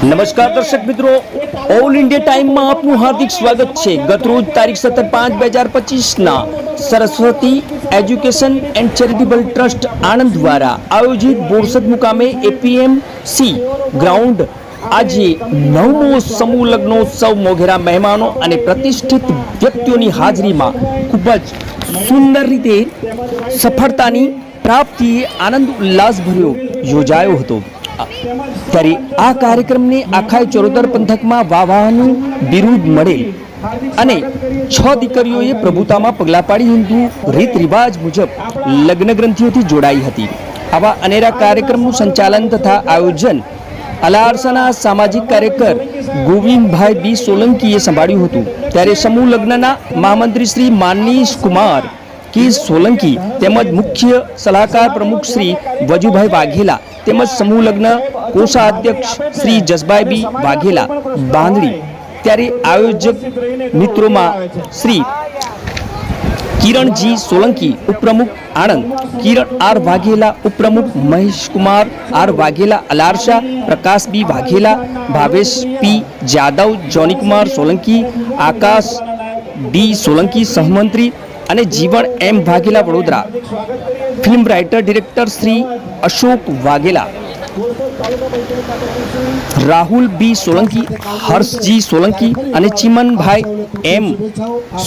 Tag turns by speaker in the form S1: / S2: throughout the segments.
S1: નમસ્કાર દર્શક મિત્રો. ઓલ ઇન્ડિયા ટાઈમમાં આપનું હાર્દિક સ્વાગત છે. ગતરોજ તારીખ સત્તર પાંચ બે હજાર પચીસના Saraswati education and charitable trust Anand દ્વારા આયોજિત બોરસદ મુકામે એપીએમસી ગ્રાઉન્ડ આજે નવમો સમૂહ લગ્નોત્સવ મોઘેરા મહેમાનો અને પ્રતિષ્ઠિત વ્યક્તિઓની હાજરીમાં ખૂબ જ સુંદર રીતે સફળતાની પ્રાપ્તિએ આનંદ ઉલ્લાસભર્યો યોજાયો હતો. ત્યારે આ કાર્યક્રમને આખા ચરોતર પંથકમાં વાવાહનું બિરુદ મળેલ અને છ દીકરીઓએ પ્રભુતામાં પગલાં પાડી હિન્દુ રીત રિવાજ મુજબ લગ્ન ગ્રંથિઓથી જોડાઈ હતી. આવા અનેરા કાર્યક્રમનું સંચાલન તથા આયોજન અલારસાના સામાજિક કાર્યકર ગોવિંદભાઈ બી સોલંકીએ સંભાળ્યું હતું. ત્યારે સમૂહ લગ્નના મહામંત્રી શ્રી માનીશ કુમાર કે સોલંકી તેમજ મુખ્ય સલાહકાર પ્રમુખ શ્રી વજુભાઈ વાઘેલા તેમજ સમૂહ લગ્ન કોષાધ્યક્ષ શ્રી જસભાઈ બી વાઘેલા બાંધડી ત્યારે આયોજક મિત્રોમાં શ્રી કિરણજી સોલંકી ઉપપ્રમુખ આણંદ, કિરણ આર વાઘેલા ઉપપ્રમુખ Maheshkumar R Vaghela અલારશા, Prakash B Vaghela, Bhavesh P Jadav Jonikumar Solanki, Akash D Solanki, સહમંત્રી અને Jivan M Vaghela Vadodara. Film writer director Shri Ashok Vaghela. Rahul B Solanki, Harshji Solanki અને ચિમનભાઈ એમ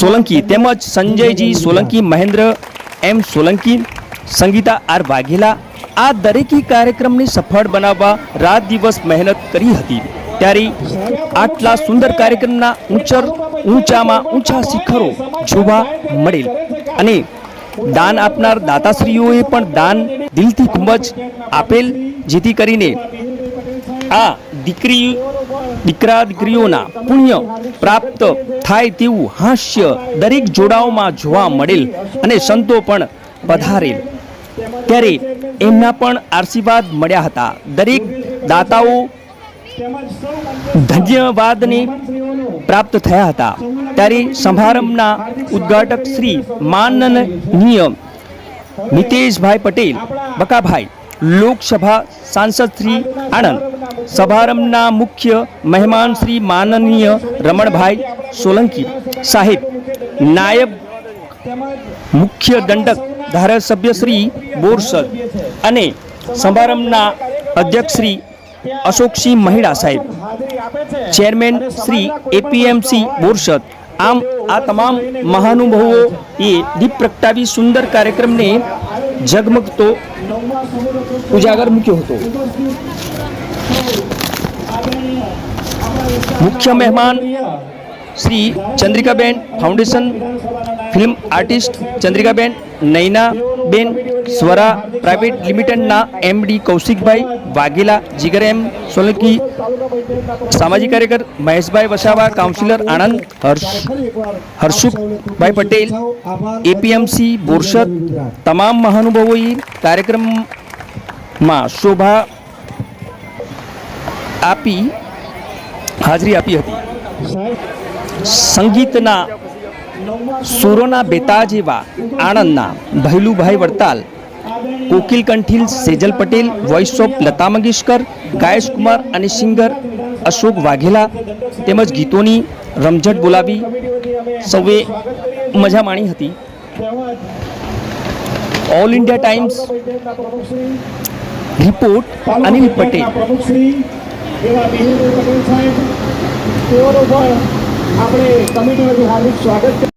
S1: સોલંકી તેમજ સંજયજી સોલંકી, મહેન્દ્ર એમ સોલંકી, સંગીતા આર વાઘેલા આ દરેકી કાર્યક્રમને સફળ બનાવવા રાત દિવસ મહેનત કરી હતી. ત્યારે આટલા સુંદર કાર્યક્રમના ઊંચર ઊંચામાં ઊંચા શિખરો જોવા મળેલ. અને દાન આપનાર દાતાશ્રીઓએ પણ દાન દિલથી ખૂબ જ આપેલ, જેથી કરીને આ દીકરી દીકરા દીકરીઓના પુણ્ય પ્રાપ્ત થાય તેવું હાસ્ય દરેક જોડાઓમાં જોવા મળેલ અને સંતો પણ પધારેલ. ત્યારે એમના પણ આશીર્વાદ મળ્યા હતા. દરેક દાતાઓ ધન્યવાદને પ્રાપ્ત થયા હતા. ત્યારે સમારંભના ઉદ્ઘાટક શ્રી માનનીય નિતેશભાઈ પટેલ, બકાભાઈ, લોકસભા સાંસદ શ્રી આણંદ, સમારંભના મુખ્ય મહેમાન શ્રી માનનીય રમણભાઈ સોલંકી સાહેબ, નાયબ મુખ્ય દંડક ધારાસભ્ય શ્રી બોરસદ અને સમારંભના અધ્યક્ષ શ્રી અશોકસિંહ મહિડા સાહેબ ચેરમેન શ્રી એપીએમસી બોરસદ આમ આ તમામ મહાનુભાવો એ દીપ પ્રગટાવી સુંદર કાર્યક્રમને ઝગમગતો ઉજાગર મૂક્યો હતો મુખ્ય મહેમાન Shri Chandrikaben foundation film artist Chandrikaben Nainaben Swara private લિમિટેડના એમડી કૌશિકભાઈ વાઘેલા, જીગર એમ, સોલંકી, સામાજિક કાર્યકર મહેશભાઈ વસાવા, કાઉન્સિલર આણંદ, હર્ષ હર્ષુખભાઈ પટેલ, એપીએમસી, બોરસદ, તમામ મહાનુભાવોએ કાર્યક્રમમાં શોભા આપી, હાજરી આપી હતી. સંગીતના સુરોના બેતા જેવા આણંદના ભૈલુભાઈ વડતાલ કોકિલ કંઠીલ સેજલ પટેલ, વોઇસ ઓફ લતા મંગેશકર, ગાયશ કુમાર અને સિંગર અશોક વાઘેલા તેમજ ગીતોની રમઝટ બોલાવી સૌએ મજા માણી હતી. All India Times report Anil Patel.
S2: આપણે કમિટીમાંથી હાર્દિક સ્વાગત